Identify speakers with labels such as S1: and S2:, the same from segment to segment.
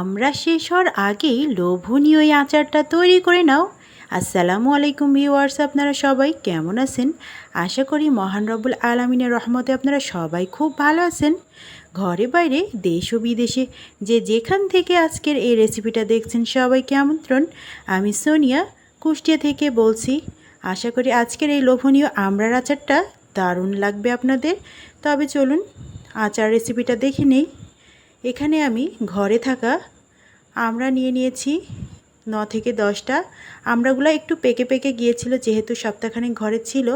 S1: আমরা শেষ হওয়ার আগেই লোভনীয় এই আচারটা তৈরি করে নাও। আসসালামু আলাইকুম ভিউয়ার্স, আপনারা সবাই কেমন আছেন? আশা করি মহান রব্বুল আলমিনের রহমতে আপনারা সবাই খুব ভালো আছেন। ঘরে বাইরে দেশ ও বিদেশে যে যেখান থেকে আজকের এই রেসিপিটা দেখছেন সবাইকে আমন্ত্রণ। আমি সোনিয়া, কুষ্টিয়া থেকে বলছি, আশা করি আজকের এই লোভনীয় আমরার আচারটা দারুণ লাগবে আপনাদের। তবে চলুন আচার রেসিপিটা দেখে নেই। এখানে আমি ঘরে থাকা আমরা নিয়ে নিয়েছি ন থেকে দশটা। আমড়াগুলো একটু পেকে পেকে গিয়েছিল, যেহেতু সপ্তাহখানেক ঘরে ছিল।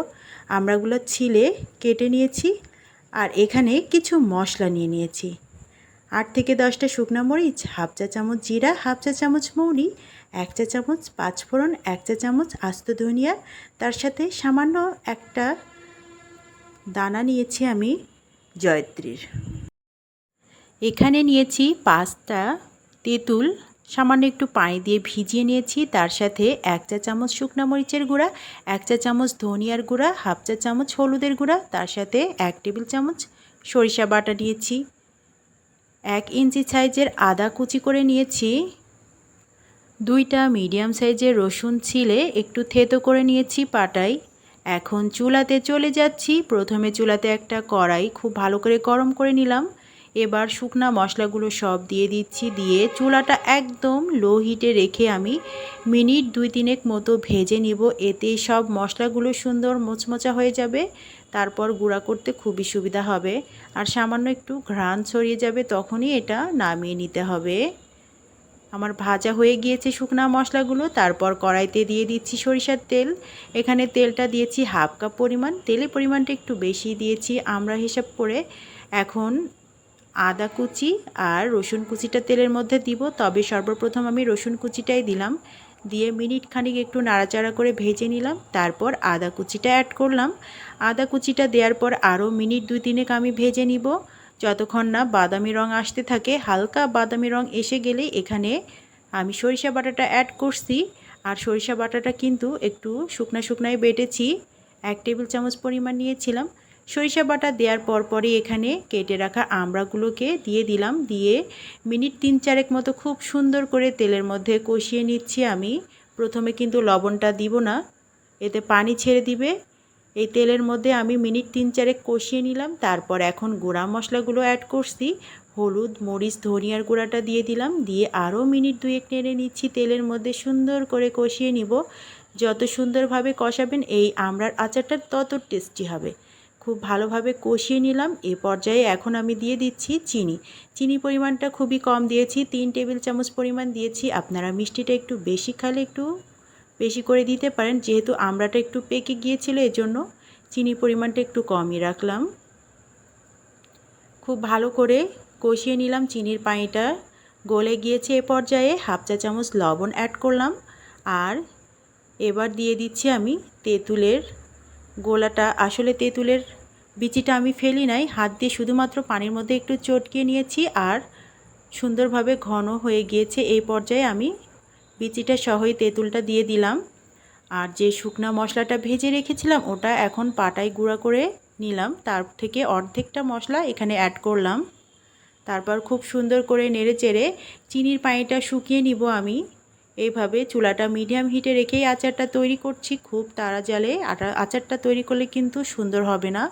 S1: আমরাগুলো ছিলে, কেটে নিয়েছি আর এখানে কিছু মশলা নিয়ে নিয়েছি। আট থেকে দশটা শুকনো মরিচ, হাফ চা চামচ জিরা, হাফ চা চামচ মৌরি, এক চা চামচ পাঁচফোড়ন এক চা চামচ আস্ত ধনিয়া। তার সাথে সামান্য একটা দানা নিয়েছি আমি জয়ত্রীর। এখানে নিয়েছি পাঁচটা তেঁতুল, সামান্য একটু পানি দিয়ে ভিজিয়ে নিয়েছি। তার সাথে এক চা চামচ শুকনা মরিচের গুঁড়া, এক চা চামচ ধনিয়ার গুঁড়া, হাফ চা চামচ হলুদের গুঁড়া, তার সাথে এক টেবিল চামচ সরিষা বাটা নিয়েছি। এক ইঞ্চি সাইজের আদা কুচি করে নিয়েছি। দুইটা মিডিয়াম সাইজের রসুন ছিলে একটু থেতো করে নিয়েছি পাটায়। এখন চুলাতে চলে যাচ্ছি। প্রথমে চুলাতে একটা কড়াই খুব ভালো করে গরম করে নিলাম। এবার শুকনা মশলাগুলো সব দিয়ে দিচ্ছি, দিয়ে চুলাটা একদম লো হিটে রেখে আমি মিনিট দুই তিনেক মতো ভেজে নিব। এতে সব মশলাগুলো সুন্দর মোচমোচা হয়ে যাবে, তারপর গুঁড়া করতে খুবই সুবিধা হবে। আর সামান্য একটু ঘ্রাণ ছড়িয়ে যাবে, তখনই এটা নামিয়ে নিতে হবে। আমার ভাজা হয়ে গিয়েছে শুকনা মশলাগুলো, তারপর কড়াইতে দিয়ে দিচ্ছি সরিষার তেল। এখানে তেলটা দিয়েছি হাফ কাপ পরিমাণ, তেলের পরিমাণটা একটু বেশি দিয়েছি আমরা হিসাব করে। এখন আদা কুচি আর রসুন কুচিটা তেলের মধ্যে দিব। তবে সর্বপ্রথম আমি রসুন কুচিটাই দিলাম। দিয়ে মিনিট খানিক একটু নাড়াচাড়া করে ভেজে নিলাম। তারপর আদা কুচিটা অ্যাড করলাম। আদা কুচিটা দেওয়ার পর আরও মিনিট দুই তিনেক আমি ভেজে নিব। যতক্ষণ না বাদামি রং আসতে থাকে, হালকা বাদামি রং এসে গেলে এখানে আমি সরিষা বাটাটা অ্যাড করছি। আর সরিষা বাটাটা কিন্তু একটু শুকনা শুকনায় বেটেছি। এক টেবিল চামচ পরিমাণ নিয়েছিলাম। সরিষা বাটা দেওয়ার পরপরই এখানে কেটে রাখা আমড়াগুলোকে দিয়ে দিলাম। দিয়ে মিনিট তিন চারেক মতো খুব সুন্দর করে তেলের মধ্যে কষিয়ে নিচ্ছি আমি। প্রথমে কিন্তু লবণটা দিব না, এতে পানি ছেড়ে দিবে। এই তেলের মধ্যে আমি মিনিট তিন চারেক কষিয়ে নিলাম। তারপর এখন গুঁড়া মশলাগুলো অ্যাড করছি। হলুদ, মরিচ, ধনিয়ার গুঁড়াটা দিয়ে দিলাম। দিয়ে আরও মিনিট দুয়েক নেড়ে নিচ্ছি তেলের মধ্যে সুন্দর করে কষিয়ে নিব। যত সুন্দরভাবে কষাবেন এই আমড়ার আচারটা তত টেস্টি হবে। খুব ভালোভাবে কষিয়ে নিলাম। এ পর্যায়ে এখন আমি দিয়ে দিচ্ছি চিনি। চিনি পরিমাণটা খুবই কম দিয়েছি। তিন টেবিল চামচ পরিমাণ দিয়েছি। আপনারা মিষ্টিটা একটু বেশি খালে একটু বেশি করে দিতে পারেন। যেহেতু আমড়াটা একটু পেকে গিয়েছিল, এজন্য চিনি পরিমাণটা একটু কমই রাখলাম। খুব ভালো করে কষিয়ে নিলাম চিনির পানিটা। গলে গিয়েছে এ পর্যায়ে হাফ চা চামচ লবণ অ্যাড করলাম। আর এবার দিয়ে দিচ্ছি আমি তেঁতুলের গোলাটা আসলে তেঁতুলের বিচিটা আমি ফেলি নাই, হাত দিয়ে শুধুমাত্র পানির মধ্যে একটু চটকিয়ে নিয়েছি আর সুন্দরভাবে ঘন হয়ে গিয়েছে। এই পর্যায়ে আমি বিচিটা সহই তেঁতুলটা দিয়ে দিলাম। আর যে শুকনা মশলাটা ভেজে রেখেছিলাম, ওটা এখন পাটায় গুঁড়া করে নিলাম। তার থেকে অর্ধেকটা মশলা এখানে অ্যাড করলাম। তারপর খুব সুন্দর করে নেড়ে চেড়ে চিনির পানিটা শুকিয়ে নিব আমি। এইভাবে চুলাটা মিডিয়াম হিটে রেখেই আচারটা তৈরি করছি। খুব তাড়া জালে আচারটা তৈরি করলে কিন্তু সুন্দর হবে না।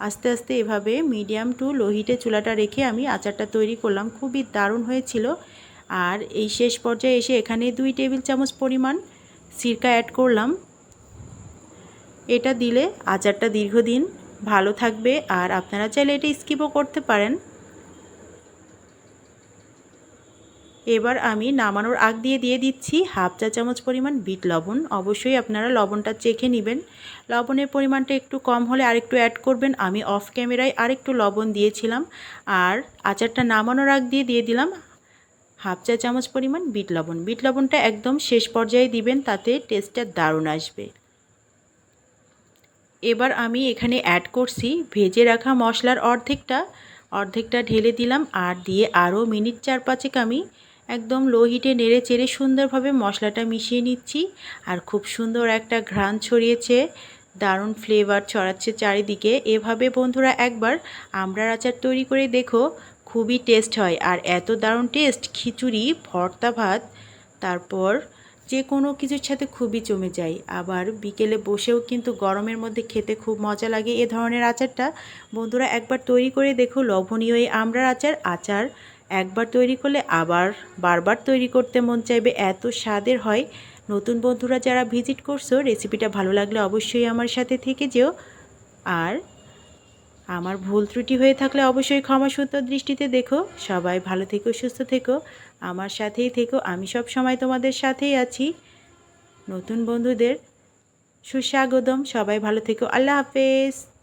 S1: আস্তে আস্তে এভাবে মিডিয়াম টু লো হিটে চুলাটা রেখে আমি আচারটা তৈরি করলাম। খুবই দারুণ হয়েছিল। আর এই শেষ পর্যায়ে এসে এখানে দুই টেবিল চামচ পরিমাণ সিরকা অ্যাড করলাম। এটা দিলে আচারটা দীর্ঘদিন ভালো থাকবে। আর আপনারা চাইলে এটা স্কিপও করতে পারেন। এবার আমি নামানোর আগ দিয়ে দিয়ে দিচ্ছি হাফ চা চামচ পরিমাণ বিট লবণ। অবশ্যই আপনারা লবণটা চেখে নেবেন। লবণের পরিমাণটা একটু কম হলে আরেকটু অ্যাড করবেন। আমি অফ ক্যামেরায় আরেকটু লবণ দিয়েছিলাম। আর আচারটা নামানোর আগ দিয়ে দিয়ে দিলাম হাফ চা চামচ পরিমাণ বিট লবণ। বিট লবণটা একদম শেষ পর্যায়ে দিবেন, তাতে টেস্টটা দারুণ আসবে। এবার আমি এখানে অ্যাড করছি ভেজে রাখা মশলার অর্ধেকটা। অর্ধেকটা ঢেলে দিলাম আর দিয়ে আরও মিনিট চার পাঁচেক আমি একদম লো হিটে নেড়ে চেড়ে সুন্দরভাবে মশলাটা মিশিয়ে নিচ্ছি আর খুব সুন্দর একটা ঘ্রাণ ছড়িয়েছে, দারুণ ফ্লেভার ছড়াচ্ছে চারিদিকে। এভাবে বন্ধুরা একবার আমড়ার আচার তৈরি করে দেখো, খুবই টেস্ট হয়। আর এত দারুণ টেস্ট খিচুড়ি, ভর্তা ভাত, তারপর যে কোনো কিছুর সাথে খুবই জমে যায়। আবার বিকেলে বসেও কিন্তু গরমের মধ্যে খেতে খুব মজা লাগে এ ধরনের আচারটা। বন্ধুরা একবার তৈরি করে দেখো লবণীয় এই আমড়ার আচার। আচার একবার তৈরি করলে আবার বারবার তৈরি করতে মন চাইবে এত স্বাদের হয়। নতুন বন্ধুরা যারা ভিজিট করছ, রেসিপিটা ভালো লাগলে অবশ্যই আমার সাথে থেকে যেও। আর আমার ভুল ত্রুটি হয়ে থাকলে অবশ্যই ক্ষমা সূত্র দৃষ্টিতে দেখো। সবাই ভালো থেকো, সুস্থ থেকো। আমার সাথেই থেকো। আমি সব সময় তোমাদের সাথেই আছি। নতুন বন্ধুদের সুস্বাগতম। সবাই ভালো থেকো। আল্লাহ হাফেজ।